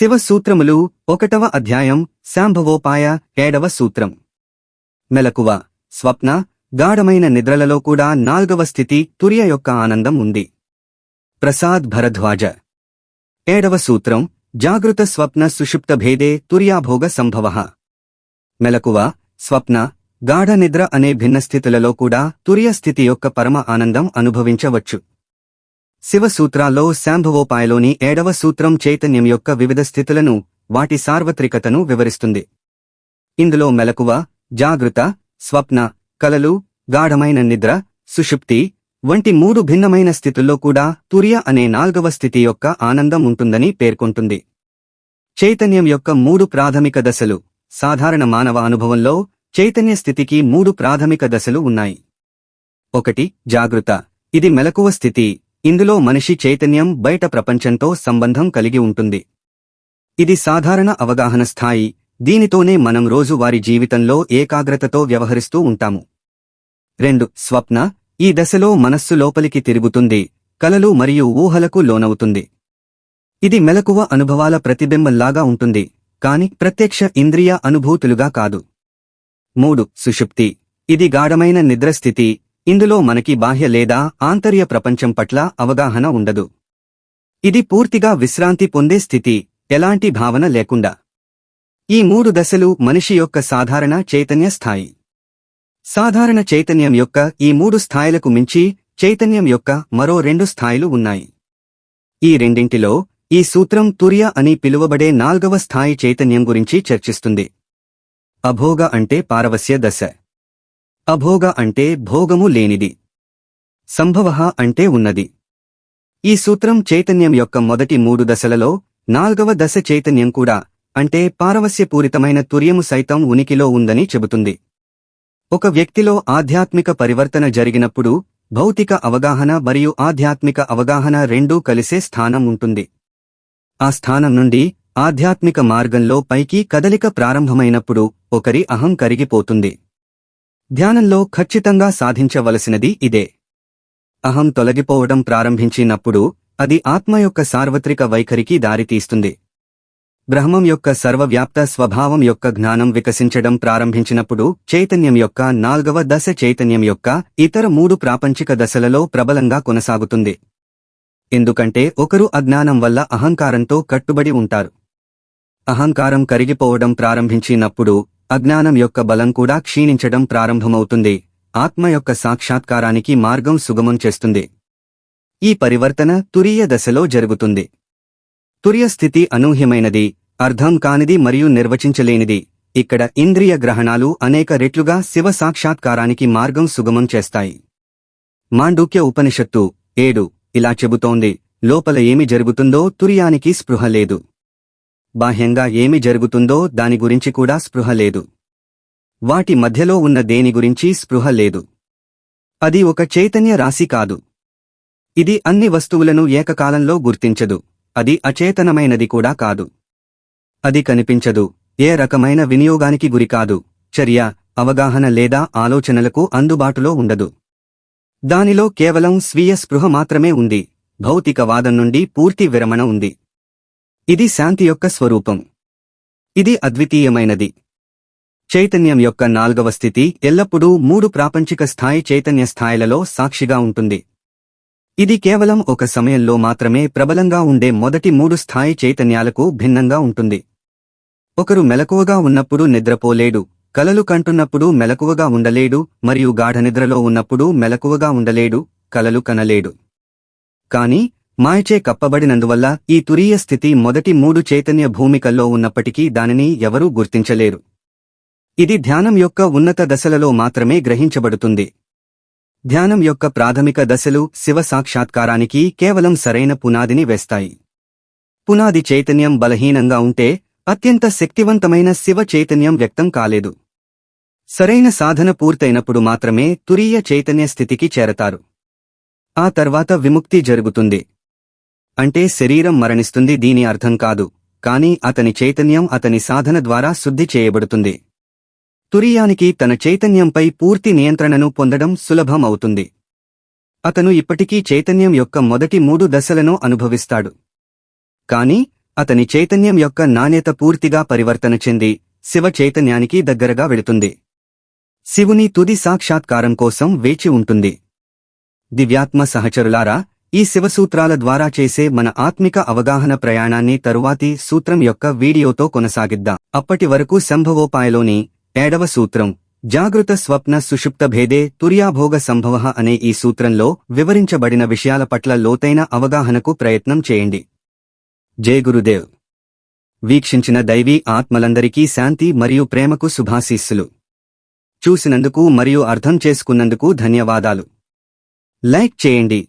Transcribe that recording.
శివ సూత్రములు ఒకటవ అధ్యాయం శాంభవోపాయ ఏడవ సూత్రం. మెలకువ స్వప్న గాఢమైన నిద్రలలో కూడా నాల్గవ స్థితి తుర్య యొక్క ఆనందం ఉంది. ప్రసాద్ భరద్వాజ. ఏడవ సూత్రం జాగృత స్వప్న సుషుప్త భేదే తుర్యాభోగ సంభవ. మెలకువ స్వప్న గాఢ నిద్ర అనే భిన్న స్థితులలో కూడా తుర్య స్థితి యొక్క పరమ ఆనందం అనుభవించవచ్చు. శివ సూత్రాల్లో శాంభవోపాయలోని ఏడవ సూత్రం చైతన్యం యొక్క వివిధ స్థితులను వాటి సార్వత్రికతను వివరిస్తుంది. ఇందులో మెలకువ జాగృత స్వప్న కలలు గాఢమైన నిద్ర సుషుప్తి వంటి మూడు భిన్నమైన స్థితుల్లో కూడా తుర్య అనే నాల్గవ స్థితి యొక్క ఆనందం ఉంటుందని పేర్కొంటుంది. చైతన్యం యొక్క మూడు ప్రాథమిక దశలు సాధారణ మానవ అనుభవంలో చైతన్య స్థితికి మూడు ప్రాథమిక దశలు ఉన్నాయి. ఒకటి జాగృత. ఇది మెలకువ స్థితి. ఇందులో మనిషి చైతన్యం బయట ప్రపంచంతో సంబంధం కలిగి ఉంటుంది. ఇది సాధారణ అవగాహన స్థాయి. దీనితోనే మనం రోజువారీ జీవితంలో ఏకాగ్రతతో వ్యవహరిస్తూ ఉంటాము. రెండు స్వప్న. ఈ దశలో మనస్సు లోపలికి తిరుగుతుంది. కలలు మరియు ఊహలకు లోనవుతుంది. ఇది మెలకువ అనుభవాల ప్రతిబింబంలాగా ఉంటుంది. కాని ప్రత్యక్ష ఇంద్రియ అనుభూతులుగా కాదు. మూడు సుషుప్తి. ఇది గాఢమైన నిద్రస్థితి ఇందులో మనకి బాహ్య లేదా ఆంతర్య ప్రపంచం పట్ల అవగాహన ఉండదు. ఇది పూర్తిగా విశ్రాంతి పొందే స్థితి ఎలాంటి భావన లేకుండా. ఈ మూడు దశలు మనిషి యొక్క సాధారణ చైతన్య స్థాయి. సాధారణ చైతన్యం యొక్క ఈ మూడు స్థాయిలకు మించి చైతన్యం యొక్క మరో రెండు స్థాయిలు ఉన్నాయి. ఈ రెండింటిలో ఈ సూత్రం తుర్య అని పిలువబడే నాల్గవ స్థాయి చైతన్యం గురించి చర్చిస్తుంది. అభోగ అంటే పారవస్య దశ. అభోగ అంటే భోగము లేనిది. సంభవ అంటే ఉన్నది. ఈ సూత్రం చైతన్యం యొక్క మొదటి మూడు దశలలో నాల్గవ దశ చైతన్యం కూడా అంటే పారవస్యపూరితమైన తుర్యము సైతం ఉనికిలో ఉందని చెబుతుంది. ఒక వ్యక్తిలో ఆధ్యాత్మిక పరివర్తన జరిగినప్పుడు భౌతిక అవగాహన మరియు ఆధ్యాత్మిక అవగాహన రెండూ కలిసే స్థానం ఉంటుంది. ఆ స్థానం నుండి ఆధ్యాత్మిక మార్గంలో పైకి కదలిక ప్రారంభమైనప్పుడు ఒకరి అహం కరిగిపోతుంది. ధ్యానంలో ఖచ్చితంగా సాధించవలసినది ఇదే. అహం తొలగిపోవడం ప్రారంభించినప్పుడు అది ఆత్మ యొక్క సార్వత్రిక వైఖరికి దారితీస్తుంది. బ్రహ్మం యొక్క సర్వవ్యాప్త స్వభావం యొక్క జ్ఞానం వికసించడం ప్రారంభించినప్పుడు చైతన్యం యొక్క నాల్గవ దశ చైతన్యం యొక్క ఇతర మూడు ప్రాపంచిక దశలలో ప్రబలంగా కొనసాగుతుంది. ఎందుకంటే ఒకరు అజ్ఞానం వల్ల అహంకారంతో కట్టుబడి ఉంటారు. అహంకారం కరిగిపోవడం ప్రారంభించినప్పుడు అజ్ఞానం యొక్క బలం కూడా క్షీణించడం ప్రారంభమవుతుంది. ఆత్మ యొక్క సాక్షాత్కారానికి మార్గం సుగమం చేస్తుంది. ఈ పరివర్తన తురియ దశలో జరుగుతుంది. తురియ స్థితి అనూహ్యమైనది అర్థం కానిది మరియు నిర్వచించలేనిది. ఇక్కడ ఇంద్రియ గ్రహణాలు అనేక రెట్లుగా శివ సాక్షాత్కారానికి మార్గం సుగమం చేస్తాయి. మాండూక్య ఉపనిషత్తు ఏడు ఇలా చెబుతోంది లోపల ఏమి జరుగుతుందో తురియానికి స్పృహ లేదు. బాహ్యంగా ఏమి జరుగుతుందో దాని గురించి కూడా స్పృహ లేదు. వాటి మధ్యలో ఉన్న దేని గురించి స్పృహ లేదు. అది ఒక చైతన్య రాశి కాదు. ఇది అన్ని వస్తువులను ఏకకాలంలో గుర్తించదు. అది అచేతనమైనది కూడా కాదు. అది కనిపించదు. ఏ రకమైన వినియోగానికి గురికాదు చర్య అవగాహన లేదా ఆలోచనలకు అందుబాటులో ఉండదు. దానిలో కేవలం స్వీయ స్పృహ మాత్రమే ఉంది. భౌతికవాదం నుండి పూర్తి విరమణ ఉంది. ఇది శాంతి యొక్క స్వరూపం. ఇది అద్వితీయమైనది. చైతన్యం యొక్క నాల్గవ స్థితి ఎల్లప్పుడూ మూడు ప్రాపంచిక స్థాయి చైతన్య స్థాయిలలో సాక్షిగా ఉంటుంది. ఇది కేవలం ఒక సమయంలో మాత్రమే ప్రబలంగా ఉండే మొదటి మూడు స్థాయి చైతన్యాలకు భిన్నంగా ఉంటుంది. ఒకరు మెలకువగా ఉన్నప్పుడు నిద్రపోలేడు కలలు కంటున్నప్పుడు మెలకువగా ఉండలేడు మరియు గాఢనిద్రలో ఉన్నప్పుడు మెలకువగా ఉండలేడు కలలు కనలేడు. కాని మాయచే కప్పబడినందువల్ల ఈ తురీయ స్థితి మొదటి మూడు చైతన్య భూమికల్లో ఉన్నప్పటికీ దానిని ఎవరూ గుర్తించలేరు. ఇది ధ్యానం యొక్క ఉన్నత దశలలో మాత్రమే గ్రహించబడుతుంది. ధ్యానం యొక్క ప్రాథమిక దశలు శివ సాక్షాత్కారానికి కేవలం సరైన పునాదిని వేస్తాయి. పునాది చైతన్యం బలహీనంగా ఉంటే అత్యంత శక్తివంతమైన శివ చైతన్యం వ్యక్తం కాలేదు. సరైన సాధన పూర్తయినప్పుడు మాత్రమే తురీయ చైతన్య స్థితికి చేరతారు. ఆ తర్వాత విముక్తి జరుగుతుంది. అంటే శరీరం మరణిస్తుంది దీని అర్థం కాదు కాని అతని చైతన్యం అతని సాధన ద్వారా శుద్ధి చేయబడుతుంది. తురియానికి తన చైతన్యంపై పూర్తి నియంత్రణను పొందడం సులభం అవుతుంది అతను ఇప్పటికీ చైతన్యం యొక్క మొదటి మూడు దశలను అనుభవిస్తాడు. కాని అతని చైతన్యం యొక్క నాణ్యత పూర్తిగా పరివర్తన చెంది శివ చైతన్యానికి దగ్గరగా వెళుతుంది. శివుని తుది సాక్షాత్కారం కోసం వేచి ఉంటుంది. దివ్యాత్మ సహచరులారా ఈ శివసూత్రాల ద్వారా చేసే మన ఆత్మిక అవగాహన ప్రయాణాన్ని తరువాతి సూత్రం యొక్క వీడియోతో కొనసాగిద్దాం. అప్పటి వరకు సంభవోపాయలోని ఏడవ సూత్రం జాగృత స్వప్న సుషుప్త భేదే తుర్యాభోగ సంభవ అనే ఈ సూత్రంలో వివరించబడిన విషయాల పట్ల లోతైన అవగాహనకు ప్రయత్నం చేయండి. జై గురుదేవ్. వీక్షించిన దైవీ ఆత్మలందరికీ శాంతి మరియు ప్రేమకు శుభాశీస్సులు. చూసినందుకు మరియు అర్థం చేసుకున్నందుకు ధన్యవాదాలు. లైక్ చేయండి.